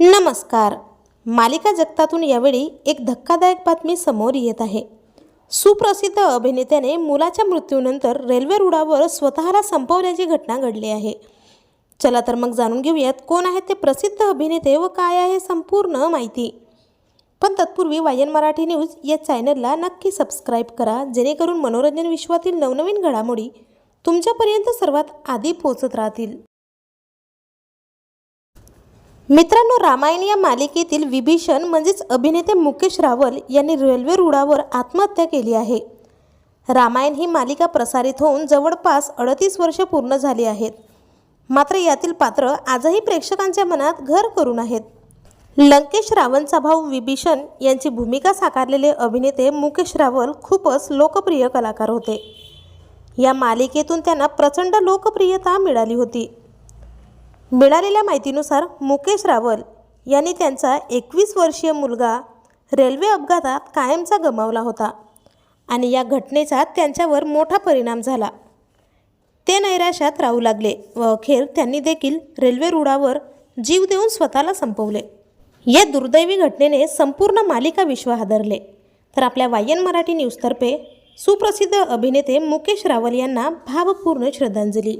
नमस्कार. मालिका जगतातून यावेळी एक धक्कादायक बातमी समोर येत आहे. सुप्रसिद्ध अभिनेत्याने मुलाच्या मृत्यूनंतर रेल्वे रुळावर स्वतःला संपवल्याची घटना घडली आहे. चला तर मग जाणून घेऊयात कोण आहेत ते प्रसिद्ध अभिनेते व काय आहे संपूर्ण माहिती. पण तत्पूर्वी वायन मराठी न्यूज या चॅनलला नक्की सबस्क्राईब करा जेणेकरून मनोरंजन विश्वातील नवनवीन घडामोडी तुमच्यापर्यंत सर्वात आधी पोहोचत राहतील. मित्रांनो रामायण या मालिकेतील विभीषण म्हणजेच अभिनेते मुकेश रावल यांनी रेल्वे रुळावर आत्महत्या केली आहे. रामायण ही मालिका प्रसारित होऊन जवळपास अडतीस वर्ष पूर्ण झाली आहेत. मात्र यातील पात्र आजही प्रेक्षकांच्या मनात घर करून आहेत. लंकेश रावणचा भाऊ विभीषण यांची भूमिका साकारलेले अभिनेते मुकेश रावल खूपच लोकप्रिय कलाकार होते. या मालिकेतून त्यांना प्रचंड लोकप्रियता मिळाली होती. मिळालेल्या माहितीनुसार मुकेश रावल यांनी त्यांचा एकवीस वर्षीय मुलगा रेल्वे अपघातात कायमचा गमावला होता आणि या घटनेचा त्यांच्यावर मोठा परिणाम झाला. ते नैराश्यात राहू लागले व अखेर त्यांनी देखील रेल्वे रुळावर जीव देऊन स्वतःला संपवले. या दुर्दैवी घटनेने संपूर्ण मालिका विश्व हादरले तर आपल्या वायन मराठी न्यूजतर्फे सुप्रसिद्ध अभिनेते मुकेश रावल यांना भावपूर्ण श्रद्धांजली.